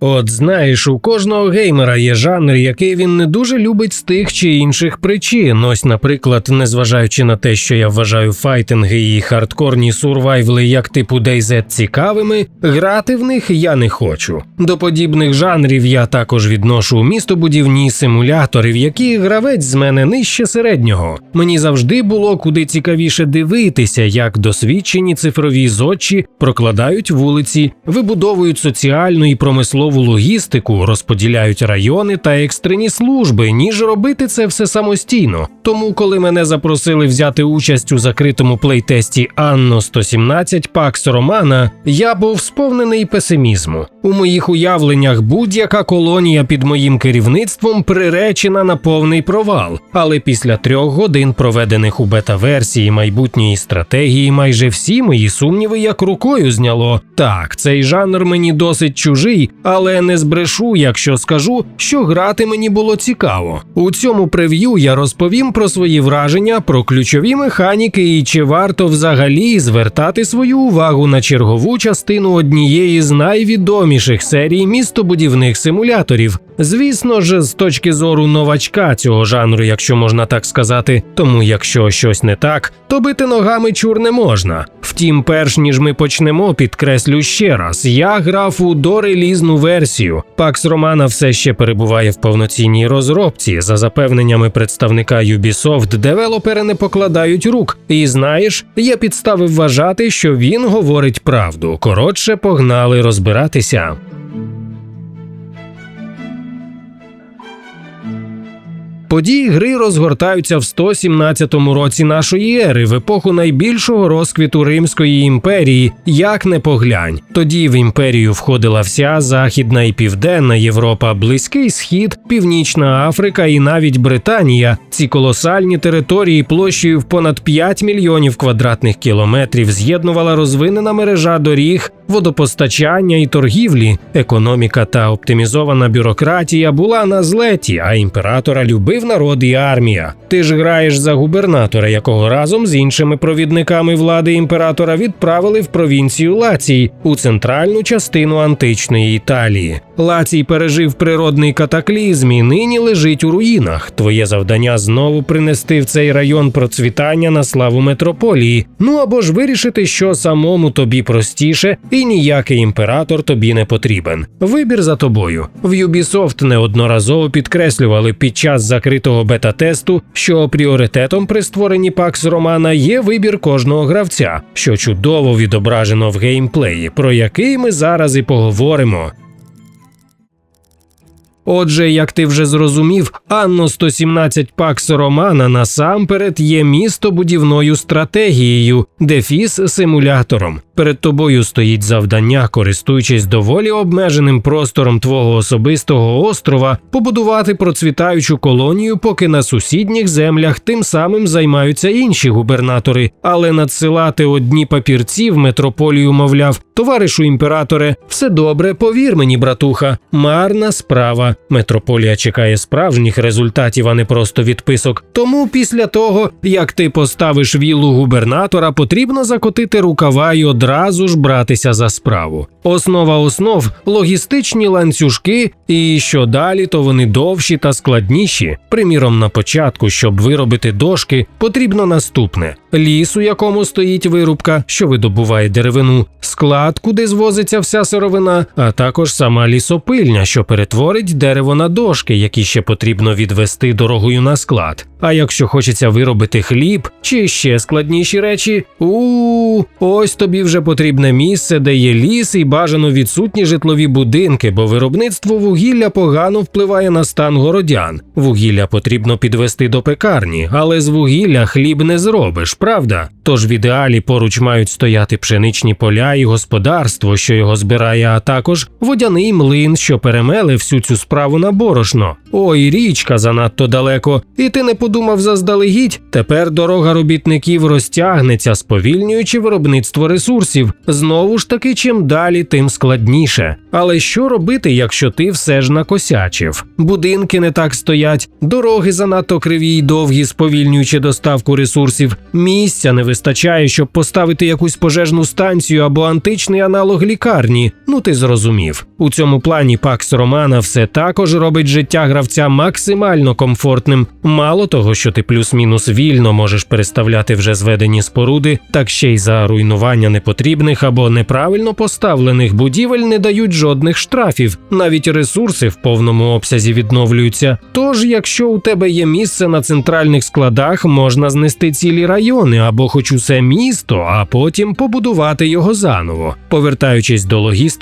От знаєш, у кожного геймера є жанр, який він не дуже любить з тих чи інших причин. Ось, наприклад, незважаючи на те, що я вважаю файтинги і хардкорні сурвайвли як типу DayZ цікавими, грати в них я не хочу. До подібних жанрів я також відношу містобудівні симулятори, в які гравець з мене нижче середнього. Мені завжди було куди цікавіше дивитися, як досвідчені цифрові зодчі прокладають вулиці, вибудовують соціальну і промислову логістику, розподіляють райони та екстрені служби, ніж робити це все самостійно. Тому, коли мене запросили взяти участь у закритому плейтесті Анно 117 Пакс Романа, я був сповнений песимізму. У моїх уявленнях будь-яка колонія під моїм керівництвом приречена на повний провал. Але після трьох годин, проведених у бета-версії майбутньої стратегії, майже всі мої сумніви як рукою зняло. Так, цей жанр мені досить чужий, але не збрешу, якщо скажу, що грати мені було цікаво. У цьому прев'ю я розповім про свої враження, про ключові механіки і чи варто взагалі звертати свою увагу на чергову частину однієї з найвідоміших серій містобудівних симуляторів. Звісно ж, з точки зору новачка цього жанру, якщо можна так сказати. Тому, якщо щось не так, то бити ногами чур не можна. Втім, перш ніж ми почнемо, підкреслю ще раз: я грав у дорелізну версію. Пакс Романа все ще перебуває в повноцінній розробці. За запевненнями представника Ubisoft, девелопери не покладають рук. І знаєш, є підстави вважати, що він говорить правду. Коротше, погнали розбиратися. Події гри розгортаються в 117 році нашої ери, в епоху найбільшого розквіту Римської імперії, як не поглянь. Тоді в імперію входила вся Західна і Південна Європа, Близький Схід, Північна Африка і навіть Британія. Ці колосальні території площею в понад 5 мільйонів квадратних кілометрів з'єднувала розвинена мережа доріг, водопостачання і торгівлі. Економіка та оптимізована бюрократія була на злеті, а імператора любив народ і армія. Ти ж граєш за губернатора, якого разом з іншими провідниками влади імператора відправили в провінцію Лацій у центральну частину античної Італії. Лацій пережив природний катаклізм і нині лежить у руїнах. Твоє завдання знову принести в цей район процвітання на славу метрополії. Ну або ж вирішити, що самому тобі простіше, і ніякий імператор тобі не потрібен. Вибір за тобою. В Ubisoft неодноразово підкреслювали під час закритого бета-тесту, що пріоритетом при створенні Pax Romana є вибір кожного гравця, що чудово відображено в геймплеї, про який ми зараз і поговоримо. Отже, як ти вже зрозумів, Анно 117 Пакс Романа насамперед є містобудівною стратегією, дефіс симулятором. Перед тобою стоїть завдання, користуючись доволі обмеженим простором твого особистого острова, побудувати процвітаючу колонію, поки на сусідніх землях тим самим займаються інші губернатори. Але надсилати одні папірці в метрополію, мовляв, товаришу імператоре, все добре, повір мені, братуха, марна справа. Метрополія чекає справжніх результатів, а не просто відписок. Тому після того, як ти поставиш віллу губернатора, потрібно закотити рукава і одразу ж братися за справу. Основа основ логістичні ланцюжки, і що далі, то вони довші та складніші. Приміром, на початку, щоб виробити дошки, потрібно наступне: ліс, у якому стоїть вирубка, що видобуває деревину, склад, куди звозиться вся сировина, а також сама лісопильня, що перетворить дерево на дошки, які ще потрібно відвести дорогою на склад. А якщо хочеться виробити хліб чи ще складніші речі, у ось тобі вже потрібне місце, де є ліс і бажано відсутні житлові будинки, бо виробництво вугілля погано впливає на стан городян. Вугілля потрібно підвести до пекарні, але з вугілля хліб не зробиш, правда? Тож в ідеалі поруч мають стояти пшеничні поля і господарство, що його збирає, а також водяний млин, що перемеле всю цю справу на борошно. Ой, річка занадто далеко, і ти не подумав заздалегідь. Тепер дорога робітників розтягнеться, сповільнюючи виробництво ресурсів. Знову ж таки, чим далі, тим складніше. Але що робити, якщо ти все ж накосячив? Будинки не так стоять, дороги занадто криві й довгі, сповільнюючи доставку ресурсів. Місця не вистачає, щоб поставити якусь пожежну станцію або античний аналог лікарні. Ну ти зрозумів. У цьому плані Pax Romana все також робить життя гравця максимально комфортним. Мало того, що ти плюс-мінус вільно можеш переставляти вже зведені споруди, так ще й за руйнування непотрібних або неправильно поставлених будівель не дають жодних штрафів. Навіть ресурси в повному обсязі відновлюються. Тож, якщо у тебе є місце на центральних складах, можна знести цілі райони або хоч усе місто, а потім побудувати його заново. Повертаючись до логістики,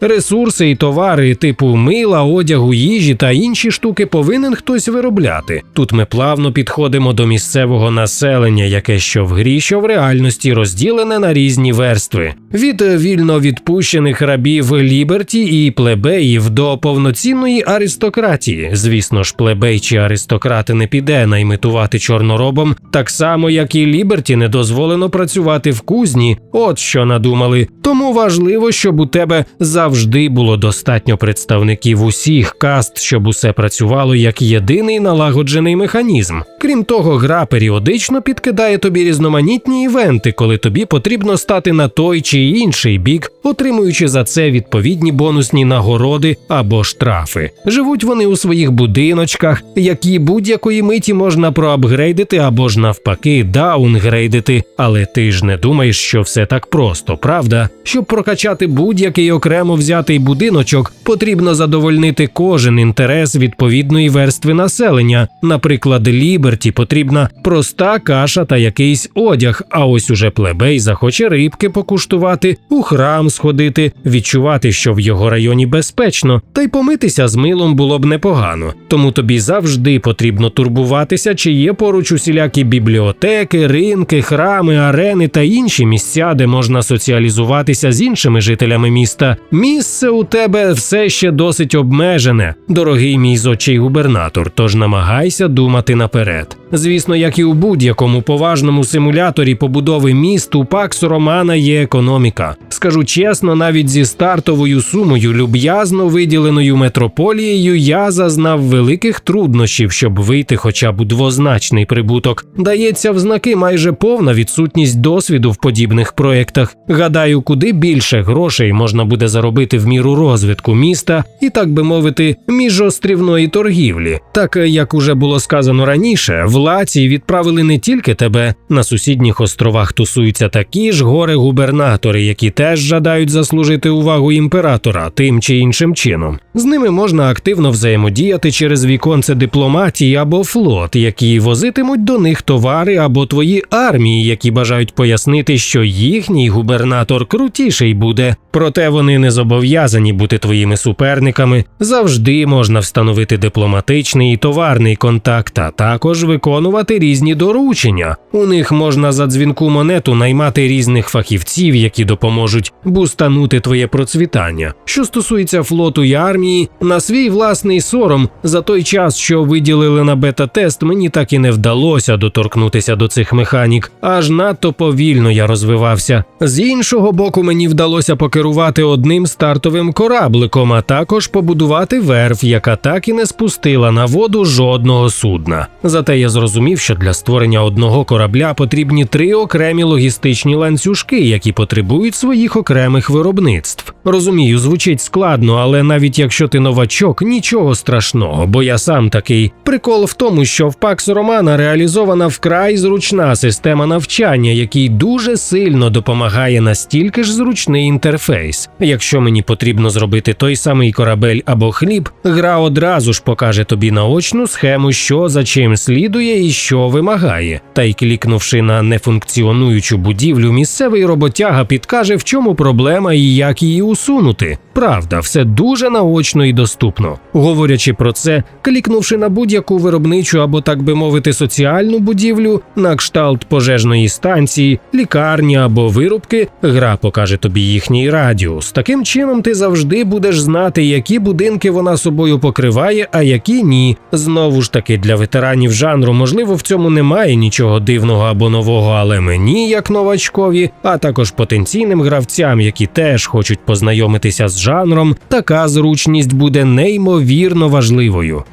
ресурси і товари типу мила, одягу, їжі та інші штуки повинен хтось виробляти. Тут ми плавно підходимо до місцевого населення, яке що в грі, що в реальності розділене на різні верстви. Від вільно відпущених рабів Ліберті і плебеїв до повноцінної аристократії. Звісно ж, плебей чи аристократи не піде наймитувати чорноробом, так само як і Ліберті не дозволено працювати в кузні. От що надумали. Тому важливо, щоб у тебе завжди було достатньо представників усіх каст, щоб усе працювало як єдиний налагоджений механізм. Крім того, гра періодично підкидає тобі різноманітні івенти, коли тобі потрібно стати на той чи інший бік, отримуючи за це відповідні бонусні нагороди або штрафи. Живуть вони у своїх будиночках, які будь-якої миті можна проапгрейдити або ж навпаки даунгрейдити. Але ти ж не думаєш, що все так просто, правда? Щоб прокачати будь-який окремо взятий будиночок, потрібно задовольнити кожен інтерес відповідної верстви населення. Наприклад, Ліберті потрібна проста каша та якийсь одяг. А ось уже плебей захоче рибки покуштувати, у храм сходити, відчувати, що в його районі безпечно, та й помитися з милом було б непогано. Тому тобі завжди потрібно турбуватися, чи є поруч усілякі бібліотеки, ринки, храми, арени та інші місця, де можна соціалізуватися з іншими жителями міста. Місце у тебе все ще досить обмежене, дорогий мій зодчий губернатор. Тож намагайся думати наперед. Звісно, як і у будь-якому поважному симуляторі побудови міст, у Пакс Романа є економіка. Скажу чесно, навіть зі стартовою сумою, люб'язно виділеною метрополією, я зазнав великих труднощів, щоб вийти хоча б у двозначний прибуток. Дається в знаки майже повна відсутність досвіду в подібних проєктах. Гадаю, куди більше грошей можна буде заробити в міру розвитку міста і, так би мовити, міжострівної торгівлі. Так як уже було сказано раніше, в Лації відправили не тільки тебе на сусідніх островах тусуються такі ж горе-губернатори, які теж жадають заслужити увагу імператора тим чи іншим чином. З ними можна активно взаємодіяти через віконце дипломатії або флот, які возитимуть до них товари або твої армії, які бажають пояснити, що їхній губернатор крутіший буде. Проте вони не зобов'язані бути твоїми суперниками. Завжди можна встановити дипломатичний і товарний контакт, а також виконувати різні доручення. У них можна за дзвінку монету наймати різних фахівців, які допоможуть бустанути твоє процвітання. Що стосується флоту і армії, на свій власний сором за той час, що виділили на бета-тест, мені так і не вдалося доторкнутися до цих механік. Аж надто повільно я розвивався. З іншого боку, мені вдалося покерувати одним стартовим корабликом, а також побудувати верф, яка так і не спустила на воду жодного судна. Зате я зрозумів, що для створення одного корабля потрібні три окремі логістичні ланцюжки, які потребують своїх окремих виробництв. Розумію, звучить складно, але навіть якщо ти новачок, нічого страшного, бо я сам такий. Прикол в тому, що в Пакс Романа реалізована вкрай зручна система навчання, який дуже сильно допомагає настільки ж зручний інтерфейс. Якщо мені потрібно зробити той самий корабель або хліб, гра одразу ж покаже тобі наочну схему, що за чим слідує і що вимагає. Та й клікнувши на нефункціонуючу будівлю, місцевий роботяга підкаже, в чому проблема і як її усунути. Правда, все дуже наочно і доступно. Говорячи про це, клікнувши на будь-яку виробничу або, так би мовити, соціальну будівлю, на кшталт пожежної станції, лікарні або вирубки, гра покаже тобі їхній радіус. Таким чином, ти завжди будеш знати, які будинки вона собою покриває, а які ні. Знову ж таки, для ветеранів жанру, можливо, в цьому немає нічого дивного або нового, але мені, як новачкові, а також потенційним гравцям, які теж хочуть познайомитися з жанром, така зручність буде неймовірно важливою.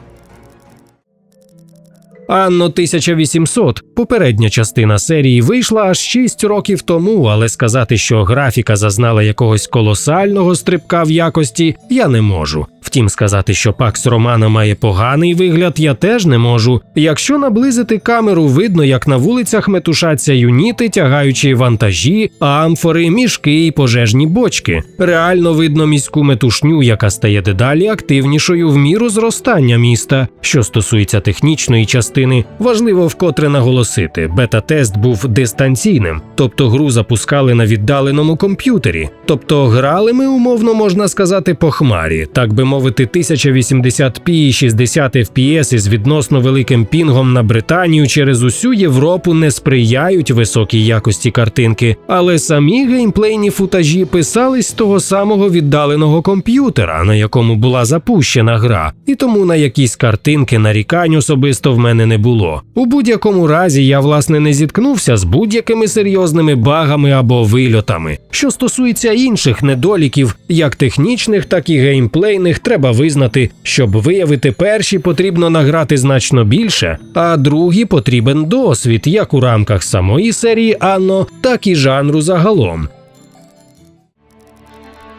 Анно 1800, попередня частина серії вийшла аж 6 років тому, але сказати, що графіка зазнала якогось колосального стрибка в якості, я не можу. Втім, сказати, що Пакс Романа має поганий вигляд, я теж не можу. Якщо наблизити камеру, видно, як на вулицях метушаться юніти, тягаючи вантажі, амфори, мішки і пожежні бочки. Реально видно міську метушню, яка стає дедалі активнішою в міру зростання міста. Що стосується технічної частини, важливо вкотре наголосити: бета-тест був дистанційним, тобто гру запускали на віддаленому комп'ютері. Тобто грали ми, умовно можна сказати, по хмарі, так би мовити, 1080p і 60 FPS із відносно великим пінгом на Британію через усю Європу не сприяють високій якості картинки, але самі геймплейні футажі писались з того самого віддаленого комп'ютера, на якому була запущена гра, і тому на якісь картинки нарікань особисто в мене не було. У будь-якому разі я власне не зіткнувся з будь-якими серйозними багами або вильотами. Що стосується інших недоліків, як технічних, так і геймплейних, треба визнати, щоб виявити перші, потрібно награти значно більше, а другі потрібен досвід як у рамках самої серії Анно, так і жанру загалом.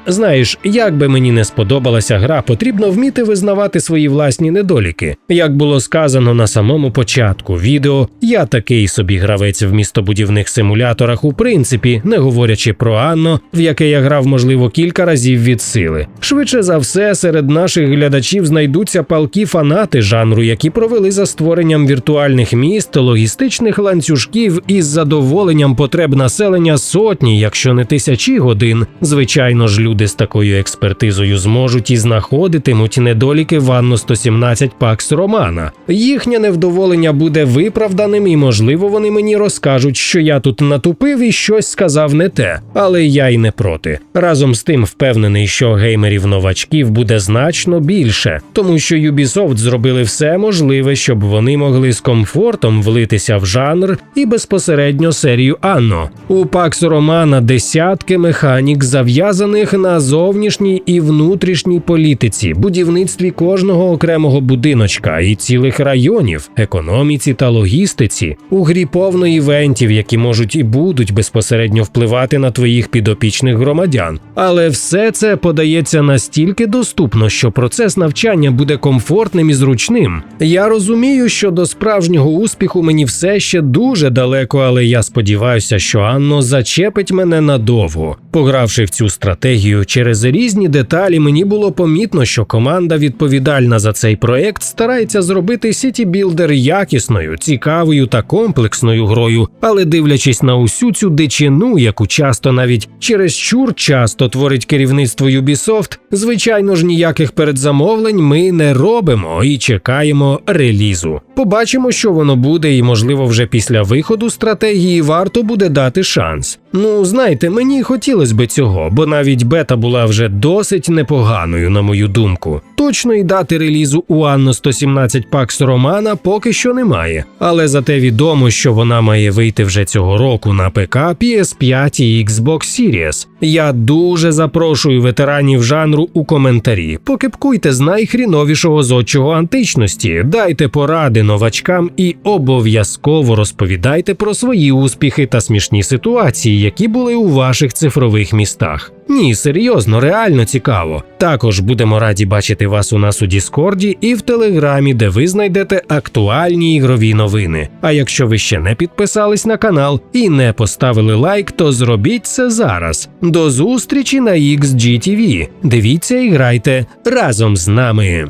Знаєш, як би мені не сподобалася гра, потрібно вміти визнавати свої власні недоліки. Як було сказано на самому початку відео, я такий собі гравець в містобудівних симуляторах, у принципі, не говорячи про Анно, в яке я грав, можливо, кілька разів від сили. Швидше за все, серед наших глядачів знайдуться палкі фанати жанру, які провели за створенням віртуальних міст, логістичних ланцюжків із задоволенням потреб населення сотні, якщо не тисячі годин. Звичайно ж, люди з такою експертизою зможуть і знаходитимуть недоліки в Анно 117 Пакс Романа. Їхнє невдоволення буде виправданим, і можливо вони мені розкажуть, що я тут натупив і щось сказав не те, але я й не проти. Разом з тим впевнений, що геймерів новачків буде значно більше, тому що Ubisoft зробили все можливе, щоб вони могли з комфортом влитися в жанр і безпосередньо серію Анно. У Пакс Романа десятки механік зав'язаних на зовнішній і внутрішній політиці, будівництві кожного окремого будиночка і цілих районів, економіці та логістиці, у грі повно івентів, які можуть і будуть безпосередньо впливати на твоїх підопічних громадян. Але все це подається настільки доступно, що процес навчання буде комфортним і зручним. Я розумію, що до справжнього успіху мені все ще дуже далеко, але я сподіваюся, що Анно зачепить мене надовго. Погравши в цю стратегію через різні деталі, мені було помітно, що команда відповідальна за цей проект старається зробити Builder якісною, цікавою та комплексною грою, але дивлячись на усю цю дичину, яку часто навіть через чур часто творить керівництво Ubisoft, звичайно ж ніяких передзамовлень ми не робимо і чекаємо релізу. Побачимо, що воно буде, і можливо, вже після виходу стратегії варто буде дати шанс. Ну, знаєте, мені хотілося би цього, бо навіть бета була вже досить непоганою, на мою думку. Точної дати релізу у Анно 117 Пакс Романа поки що немає, але зате відомо, що вона має вийти вже цього року на ПК, PS5 і Xbox Series. Я дуже запрошую ветеранів жанру у коментарі. Покипкуйте з найхріновішого зодчого античності, дайте поради новачкам і обов'язково розповідайте про свої успіхи та смішні ситуації, які були у ваших цифрових містах. Ні, серйозно, реально цікаво. Також будемо раді бачити вас у нас у Діскорді і в Телеграмі, де ви знайдете актуальні ігрові новини. А якщо ви ще не підписались на канал і не поставили лайк, то зробіть це зараз. До зустрічі на XGTV. Дивіться і грайте разом з нами.